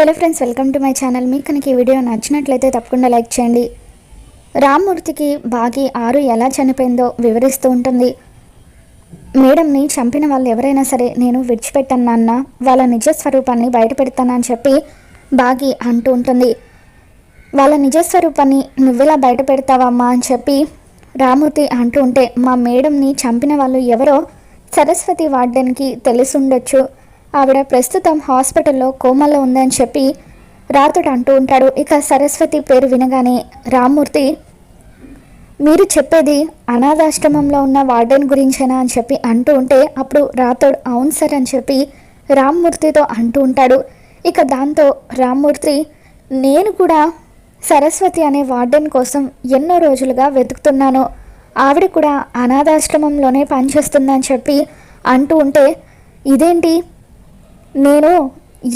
Hello friends welcome to my channel. మీకు కనుక ఈ వీడియో నచ్చినట్లయితే తప్పకుండా లైక్ చేయండి. రామ్మూర్తికి బాగి ఆరు ఎలా చనిపోయిందో వివరిస్తూ ఉంటుంది. మేడంని చంపిన వాళ్ళు ఎవరైనా సరే నేను విడిచిపెట్టాను నాన్న వాళ్ళ నిజ స్వరూపాన్ని బయటపెడతానని చెప్పి బాగి అంటూ ఉంటుంది. వాళ్ళ నిజస్వరూపాన్ని నువ్వెలా బయట పెడతావమ్మా అని చెప్పి రామూర్తి అంటూ ఉంటే మా మేడంని చంపిన వాళ్ళు ఎవరో సరస్వతి వార్డెన్కి తెలిసుండొచ్చు ఆవిడ ప్రస్తుతం హాస్పిటల్లో కోమల్లో ఉందని చెప్పి రాతుడు అంటూ ఉంటాడు. ఇక సరస్వతి పేరు వినగానే రామ్మూర్తి మీరు చెప్పేది అనాథాశ్రమంలో ఉన్న వార్డెన్ గురించేనా? అని చెప్పి అంటూ ఉంటే అప్పుడు రాతోడు అవును సార్ అని చెప్పి రామ్మూర్తితో అంటూ ఉంటాడు. ఇక దాంతో రామ్మూర్తి నేను కూడా సరస్వతి అనే వార్డెన్ కోసం ఎన్నో రోజులుగా వెతుకుతున్నాను. ఆవిడ కూడా అనాథాశ్రమంలోనే పనిచేస్తుందని చెప్పి అంటూ ఉంటే ఇదేంటి? నేను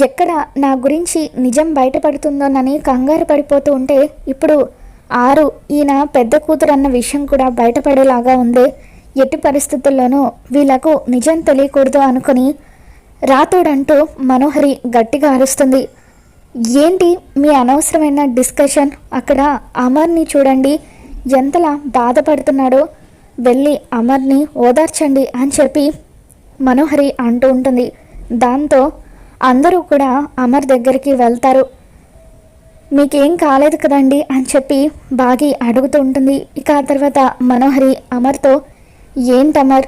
ఎక్కడ నా గురించి నిజం బయటపడుతుందోనని కంగారు పడిపోతూ ఉంటే ఇప్పుడు ఆరు ఈయన పెద్ద కూతురు అన్న విషయం కూడా బయటపడేలాగా ఉంది. ఎట్టి పరిస్థితుల్లోనూ వీళ్ళకు నిజం తెలియకూడదు అనుకుని రాతోడంటూ మనోహరి గట్టిగా అరుస్తుంది. ఏంటి మీ అనవసరమైన డిస్కషన్? అక్కడ అమర్ని చూడండి. ఎంతలా బాధపడుతున్నాడో. వెళ్ళి అమర్ని ఓదార్చండి అని చెప్పి మనోహరి అంటూ ఉంటుంది. దాంతో అందరూ కూడా అమర్ దగ్గరికి వెళ్తారు. మీకేం కాలేదు కదండి? అని చెప్పి బాగి అడుగుతూ ఉంటుంది. ఇక ఆ తర్వాత మనోహరి అమర్తో ఏంటమర్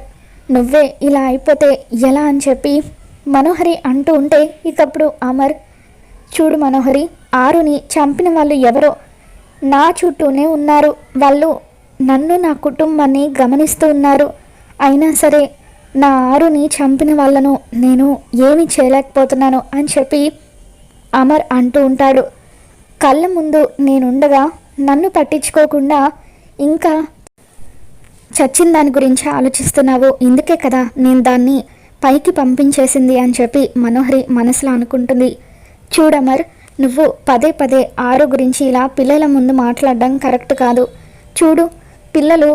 నువ్వే ఇలా అయిపోతే ఎలా? అని చెప్పి మనోహరి అంటూ ఉంటే ఇకప్పుడు అమర్ చూడు మనోహరి ఆరుని చంపిన వాళ్ళు ఎవరో నా చుట్టూనే ఉన్నారు. వాళ్ళు నన్ను నా కుటుంబాన్ని గమనిస్తూ ఉన్నారు. అయినా సరే నా ఆరుని చంపిన వాళ్ళను నేను ఏమి చేయలేకపోతున్నాను అని చెప్పి అమర్ అంటూ ఉంటాడు. కళ్ళ ముందు నేనుండగా నన్ను పట్టించుకోకుండా ఇంకా చచ్చిన దాని గురించి ఆలోచిస్తున్నావు. ఇందుకే కదా నేను దాన్ని పైకి పంపించేసింది అని చెప్పి మనోహరి మనసులో అనుకుంటుంది. చూడమర్ నువ్వు పదే పదే ఆరు గురించి ఇలా పిల్లల ముందు మాట్లాడడం కరెక్ట్ కాదు. చూడు పిల్లలు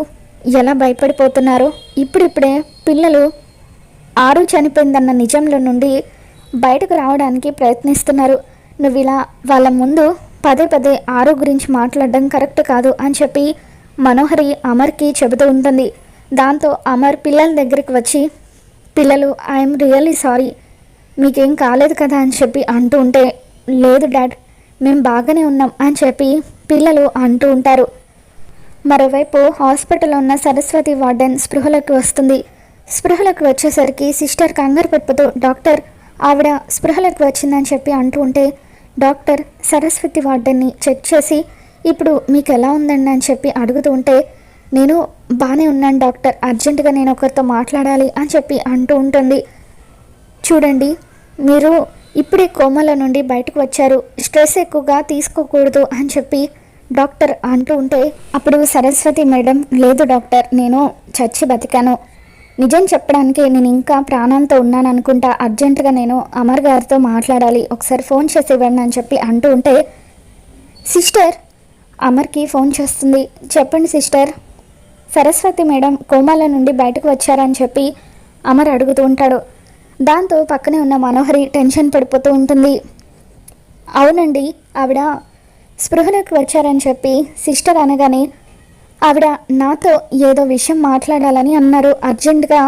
ఎలా భయపడిపోతున్నారో ఇప్పుడిప్పుడే పిల్లలు ఆరు చనిపోయిందన్న నిజంలో నుండి బయటకు రావడానికి ప్రయత్నిస్తున్నారు. నువ్వు ఇలా వాళ్ళ ముందు పదే పదే ఆరు గురించి మాట్లాడడం కరెక్ట్ కాదు అని చెప్పి మనోహరి అమర్కి చెబుతూ ఉంటుంది. దాంతో అమర్ పిల్లల దగ్గరికి వచ్చి పిల్లలు ఐఎమ్ రియల్లీ సారీ. మీకేం కాలేదు కదా? అని చెప్పి అంటూ ఉంటే లేదు డాడ్ మేము బాగానే ఉన్నాం అని చెప్పి పిల్లలు అంటూ ఉంటారు. మరోవైపు హాస్పిటల్లో ఉన్న సరస్వతి వార్డెన్ స్పృహలోకి వస్తుంది. స్పృహలకు వచ్చేసరికి సిస్టర్ కంగారు పడిపోతూ డాక్టర్ ఆవిడ స్పృహలకు వచ్చిందని చెప్పి అంటూ ఉంటే డాక్టర్ సరస్వతి వార్డెన్ని చెక్ చేసి ఇప్పుడు మీకు ఎలా ఉందండి? అని చెప్పి అడుగుతూ ఉంటే నేను బాగానే ఉన్నాను డాక్టర్ అర్జెంటుగా నేను ఒకరితో మాట్లాడాలి అని చెప్పి అంటూ ఉంటుంది. చూడండి మీరు ఇప్పుడే కోమల నుండి బయటకు వచ్చారు స్ట్రెస్ ఎక్కువగా తీసుకోకూడదు అని చెప్పి డాక్టర్ అంటూ ఉంటే అప్పుడు సరస్వతి మేడం లేదు డాక్టర్ నేను చచ్చి బతికాను. నిజం చెప్పడానికి నేను ఇంకా ప్రాణంతో ఉన్నాను అనుకుంటా అర్జెంటుగా నేను అమర్ గారితో మాట్లాడాలి. ఒకసారి ఫోన్ చేసి ఇవ్వండి అని చెప్పి అంటూ ఉంటే సిస్టర్ అమర్కి ఫోన్ చేస్తుంది. చెప్పండి సిస్టర్. సరస్వతి మేడం కోమాల నుండి బయటకు వచ్చారని చెప్పి అమర్ అడుగుతూ ఉంటాడు. దాంతో పక్కనే ఉన్న మనోహరి టెన్షన్ పడిపోతూ ఉంటుంది. అవునండి ఆవిడ స్పృహలోకి వచ్చారని చెప్పి సిస్టర్ అనగానే ఆవిడ నాతో ఏదో విషయం మాట్లాడాలని అన్నారు. అర్జెంటుగా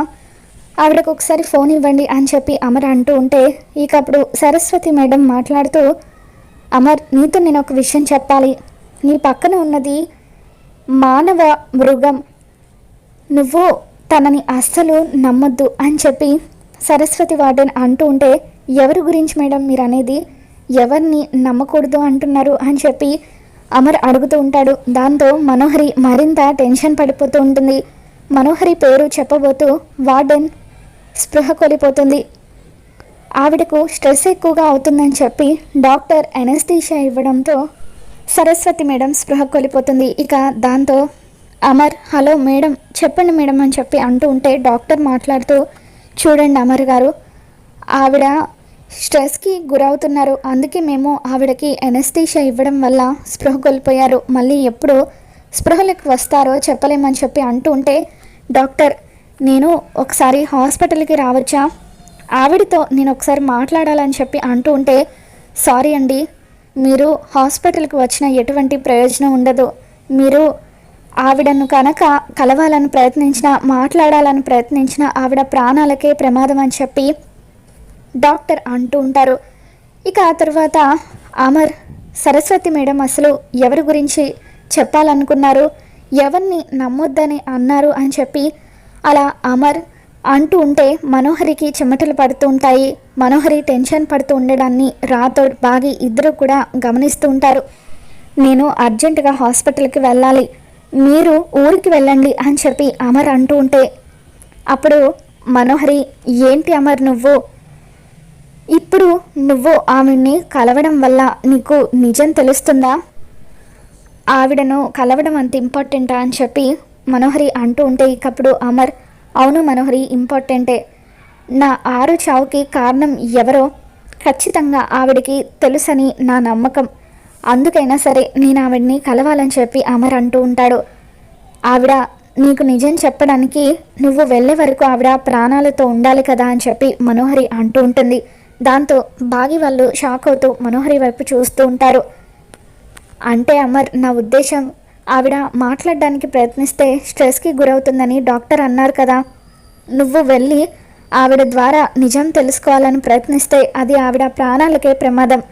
ఆవిడకు ఒకసారి ఫోన్ ఇవ్వండి అని చెప్పి అమర్ అంటూ ఉంటే ఇక అప్పుడు సరస్వతి మేడం మాట్లాడుతూ అమర్ నీతో నేను ఒక విషయం చెప్పాలి. నీ పక్కన ఉన్నది మానవ మృగం. నువ్వు తనని అస్సలు నమ్మొద్దు అని చెప్పి సరస్వతి వార్డెన్ అంటూ ఉంటే ఎవరి గురించి మేడం మీరు అనేది ఎవరిని నమ్మకూడదు అంటున్నారు అని చెప్పి అమర్ అడుగుతూ ఉంటాడు. దాంతో మనోహరి మరింత టెన్షన్ పడిపోతూ ఉంటుంది. మనోహరి పేరు చెప్పబోతూ వార్డెన్ స్పృహ కొలిపోతుంది. ఆవిడకు స్ట్రెస్ ఎక్కువగా అవుతుందని చెప్పి డాక్టర్ ఎనస్థీషియా ఇవ్వడంతో సరస్వతి మేడం స్పృహ కోల్పోతుంది. ఇక దాంతో అమర్ హలో మేడం చెప్పండి మేడం అని చెప్పి అంటూ ఉంటే డాక్టర్ మాట్లాడుతూ చూడండి అమర్ గారు ఆవిడ స్ట్రెస్కి గురవుతున్నారు. అందుకే మేము ఆవిడకి ఎనస్థీషియా ఇవ్వడం వల్ల స్పృహ కోల్పోయారు. మళ్ళీ ఎప్పుడు స్పృహలకు వస్తారో చెప్పలేమని చెప్పి అంటూ ఉంటే డాక్టర్ నేను ఒకసారి హాస్పిటల్కి రావచ్చా? ఆవిడతో నేను ఒకసారి మాట్లాడాలని చెప్పి అంటూ ఉంటే సారీ అండి మీరు హాస్పిటల్కి వచ్చిన ఎటువంటి ప్రయోజనం ఉండదు. మీరు ఆవిడను కనుక కలవాలని ప్రయత్నించినా మాట్లాడాలని ప్రయత్నించినా ఆవిడ ప్రాణాలకే ప్రమాదం అని చెప్పి డాక్టర్ అంటూ ఉంటారు. ఇక ఆ తర్వాత అమర్ సరస్వతి మేడం అసలు ఎవరి గురించి చెప్పాలనుకున్నారు? ఎవరిని నమ్మొద్దని అన్నారు అని చెప్పి అలా అమర్ అంటూ ఉంటే మనోహరికి చెమటలు పడుతూ ఉంటాయి. మనోహరి టెన్షన్ పడుతూ ఉండడాన్ని రాథోడ్ బాగి ఇద్దరు కూడా గమనిస్తూ ఉంటారు. నేను అర్జెంటుగా హాస్పిటల్కి వెళ్ళాలి. మీరు ఊరికి వెళ్ళండి అని చెప్పి అమర్ అంటూ ఉంటే అప్పుడు మనోహరి ఏంటి అమర్ నువ్వు? ఇప్పుడు నువ్వు ఆవిడ్ని కలవడం వల్ల నీకు నిజం తెలుస్తుందా? ఆవిడను కలవడం అంత ఇంపార్టెంటా అని చెప్పి మనోహరి అంటూ ఉంటే ఇకప్పుడు అమర్ అవును మనోహరి ఇంపార్టెంటే. నా ఆరు చావుకి కారణం ఎవరో ఖచ్చితంగా ఆవిడికి తెలుసని నా నమ్మకం. అందుకైనా సరే నేను ఆవిడ్ని కలవాలని చెప్పి అమర్ అంటూ ఉంటాడు. ఆవిడ నీకు నిజం చెప్పడానికి నువ్వు వెళ్ళే వరకు ఆవిడ ప్రాణాలతో ఉండాలి కదా అని చెప్పి మనోహరి అంటూ ఉంటుంది. దాంతో బాగి వాళ్ళు షాక్ అవుతూ మనోహరి వైపు చూస్తూ ఉంటారు. అంటే అమర్ నా ఉద్దేశం ఆవిడ మాట్లాడడానికి ప్రయత్నిస్తే స్ట్రెస్కి గురవుతుందని డాక్టర్ అన్నారు కదా. నువ్వు వెళ్ళి ఆవిడ ద్వారా నిజం తెలుసుకోవాలని ప్రయత్నిస్తే అది ఆవిడ ప్రాణాలకే ప్రమాదం.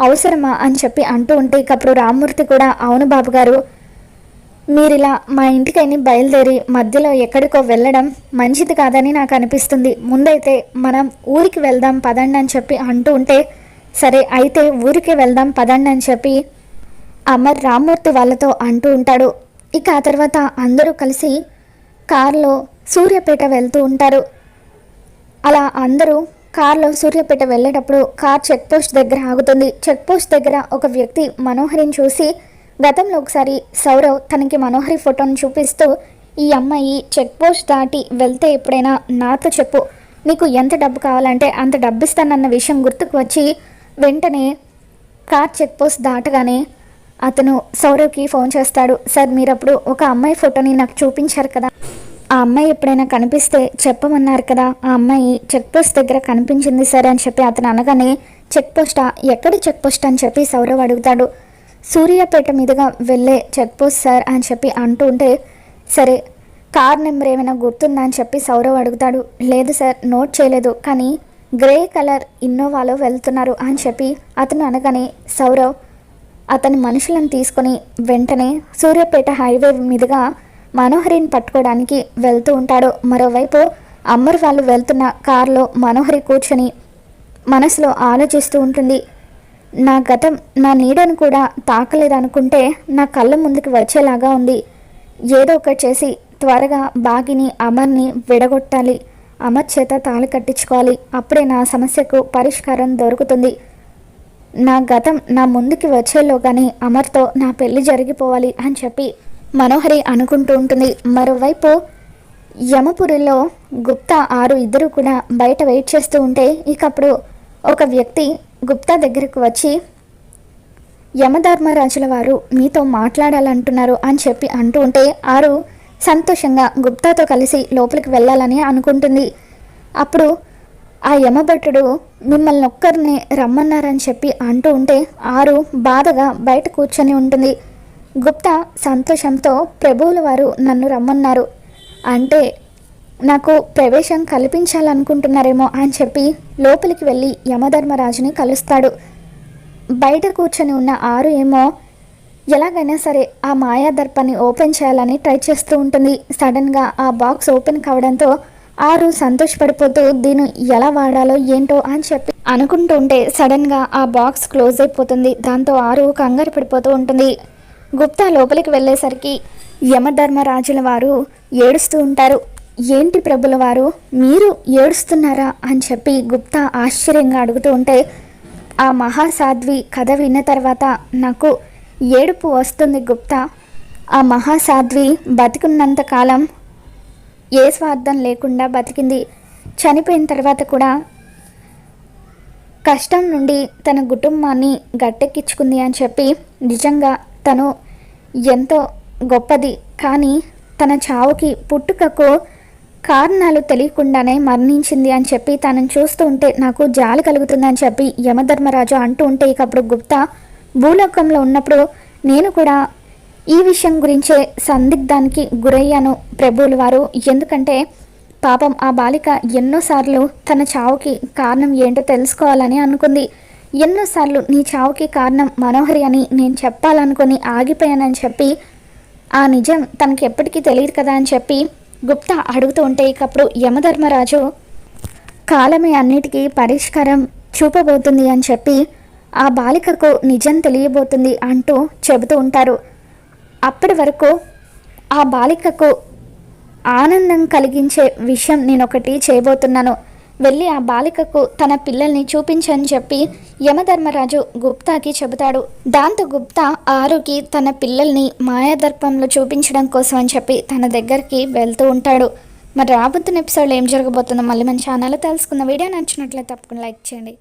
అవసరమా అని చెప్పి అంటూ ఉంటే ఇకప్పుడు రామ్మూర్తి కూడా అవును బాబు గారు మీరిలా మా ఇంటికైనా బయలుదేరి మధ్యలో ఎక్కడికో వెళ్ళడం మంచిది కాదని నాకు అనిపిస్తుంది. ముందైతే మనం ఊరికి వెళ్దాం పదండి అని చెప్పి అంటూ ఉంటే సరే అయితే ఊరికి వెళ్దాం పదండి అని చెప్పి అమర్ రామ్మూర్తి వాళ్ళతో అంటూ ఉంటాడు. ఇక ఆ తర్వాత అందరూ కలిసి కారులో సూర్యపేట వెళ్తూ ఉంటారు. అలా అందరూ కారులో సూర్యపేట వెళ్ళేటప్పుడు కార్ చెక్ పోస్ట్ దగ్గర ఆగుతుంది. చెక్ పోస్ట్ దగ్గర ఒక వ్యక్తి మనోహరిని చూసి గతంలో ఒకసారి సౌరవ్ తనకి మనోహరి ఫోటోని చూపిస్తూ ఈ అమ్మాయి చెక్ పోస్ట్ దాటి వెళ్తే ఎప్పుడైనా నాతో చెప్పు. నీకు ఎంత డబ్బు కావాలంటే అంత డబ్బు ఇస్తానన్న విషయం గుర్తుకు వచ్చి వెంటనే కార్ చెక్ పోస్ట్ దాటగానే అతను సౌరవ్కి ఫోన్ చేస్తాడు. సార్ మీరు అప్పుడు ఒక అమ్మాయి ఫోటోని నాకు చూపించారు కదా. ఆ అమ్మాయి ఎప్పుడైనా కనిపిస్తే చెప్పమన్నారు కదా. ఆ అమ్మాయి చెక్ పోస్ట్ దగ్గర కనిపించింది సార్ అని చెప్పి అతను అనగానే చెక్ పోస్టా? ఎక్కడ చెక్ పోస్ట్? అని చెప్పి సౌరవ్ అడుగుతాడు. సూర్యాపేట మీదుగా వెళ్ళే చెక్పోస్ట్ సార్ అని చెప్పి అంటూ ఉంటే సరే కార్ నెంబర్ ఏమైనా గుర్తుందా అని చెప్పి సౌరవ్ అడుగుతాడు. లేదు సార్ నోట్ చేయలేదు కానీ గ్రే కలర్ ఇన్నోవాలో వెళ్తున్నారు అని చెప్పి అతను అనగానే సౌరవ్ అతని మనుషులను తీసుకొని వెంటనే సూర్యాపేట హైవే మీదుగా మనోహరిని పట్టుకోవడానికి వెళ్తూ ఉంటాడు. మరోవైపు అమ్మర్ వాళ్ళు వెళ్తున్న కారులో మనోహరి కూర్చొని మనసులో ఆలోచిస్తూ ఉంటుంది. నా గతం నా నీడను కూడా తాకలేదనుకుంటే నా కళ్ళ ముందుకు వచ్చేలాగా ఉంది. ఏదో ఒకటి చేసి త్వరగా బాగిని అమర్ని విడగొట్టాలి. అమర్ చేత తాళి కట్టించుకోవాలి. అప్పుడే నా సమస్యకు పరిష్కారం దొరుకుతుంది. నా గతం నా ముందుకి వచ్చేలోగానే అమర్తో నా పెళ్ళి జరిగిపోవాలి అని చెప్పి మనోహరి అనుకుంటూ ఉంటుంది. మరోవైపు యమపురిలో గుప్తా ఆరు ఇద్దరు కూడా బయట వెయిట్ చేస్తూ ఉంటే ఇకప్పుడు ఒక వ్యక్తి గుప్తా దగ్గరకు వచ్చి యమధర్మరాజుల వారు మీతో మాట్లాడాలంటున్నారు అని చెప్పి అంటూ ఉంటే ఆరు సంతోషంగా గుప్తాతో కలిసి లోపలికి వెళ్ళాలని అనుకుంటుంది. అప్పుడు ఆ యమభట్టుడు మిమ్మల్ని ఒక్కరిని రమ్మన్నారని చెప్పి అంటూ ఉంటే ఆరు బాధగా బయట కూర్చొని ఉంటుంది. గుప్తా సంతోషంతో ప్రభువుల వారు నన్ను రమ్మన్నారు అంటే నాకు ప్రవేశం కల్పించాలనుకుంటున్నారేమో అని చెప్పి లోపలికి వెళ్ళి యమధర్మరాజుని కలుస్తాడు. బయట కూర్చొని ఉన్న ఆరు ఏమో ఎలాగైనా సరే ఆ మాయా దర్పాన్ని ఓపెన్ చేయాలని ట్రై చేస్తూ ఉంటుంది. సడన్గా ఆ బాక్స్ ఓపెన్ కావడంతో ఆరు సంతోషపడిపోతూ దీన్ని ఎలా వాడాలో ఏంటో అని చెప్పి అనుకుంటూ ఉంటే సడన్గా ఆ బాక్స్ క్లోజ్ అయిపోతుంది. దాంతో ఆరు కంగారు పడిపోతూ ఉంటుంది. గుప్తా లోపలికి వెళ్ళేసరికి యమధర్మరాజుల వారు ఏడుస్తూ ఉంటారు. ఏంటి ప్రభుల వారు? మీరు ఏడుస్తున్నారా? అని చెప్పి గుప్తా ఆశ్చర్యంగా అడుగుతూ ఉంటే ఆ మహాసాధ్వి కథ విన్న తర్వాత నాకు ఏడుపు వస్తుంది గుప్తా. ఆ మహాసాధ్వి బతికున్నంత కాలం ఏ స్వార్థం లేకుండా బతికింది. చనిపోయిన తర్వాత కూడా కష్టం నుండి తన కుటుంబాన్ని గట్టెక్కించుకుంది అని చెప్పి నిజంగా తను ఎంతో గొప్పది. కానీ తన చావుకి పుట్టుకకు కారణాలు తెలియకుండానే మరణించింది అని చెప్పి తనను చూస్తూ ఉంటే నాకు జాలి కలుగుతుందని చెప్పి యమధర్మరాజు అంటూ ఉంటే ఇక అప్పుడు గుప్తా భూలోకంలో ఉన్నప్పుడు నేను కూడా ఈ విషయం గురించే సందిగ్ధానికి గురయ్యాను ప్రభువుల వారు. ఎందుకంటే పాపం ఆ బాలిక ఎన్నోసార్లు తన చావుకి కారణం ఏంటో తెలుసుకోవాలని అనుకుంది. ఎన్నోసార్లు నీ చావుకి కారణం మనోహరి అని నేను చెప్పాలనుకుని ఆగిపోయానని చెప్పి ఆ నిజం తనకి ఎప్పటికీ తెలియదు కదా అని చెప్పి గుప్తా అడుగుతూ ఉంటే ఇకప్పుడు యమధర్మరాజు కాలమే అన్నిటికీ పరిష్కారం చూపబోతుంది అని చెప్పి ఆ బాలికకు నిజం తెలియబోతుంది అంటూ చెబుతూ ఉంటారు. అప్పటి వరకు ఆ బాలికకు ఆనందం కలిగించే విషయం నేను ఒకటి చేయబోతున్నాను. వెళ్ళి ఆ బాలికకు తన పిల్లల్ని చూపించని చెప్పి యమధర్మరాజు గుప్తాకి చెబుతాడు. దాంతో గుప్తా ఆరుకి తన పిల్లల్ని మాయాదర్పంలో చూపించడం కోసం అని చెప్పి తన దగ్గరికి వెళ్తూ ఉంటాడు. మరి రాబోతున్న ఎపిసోడ్లో ఏం జరగబోతుందో మళ్ళీ మన ఛానల్లో తెలుసుకున్న వీడియో నచ్చినట్లయితే తప్పకుండా లైక్ చేయండి.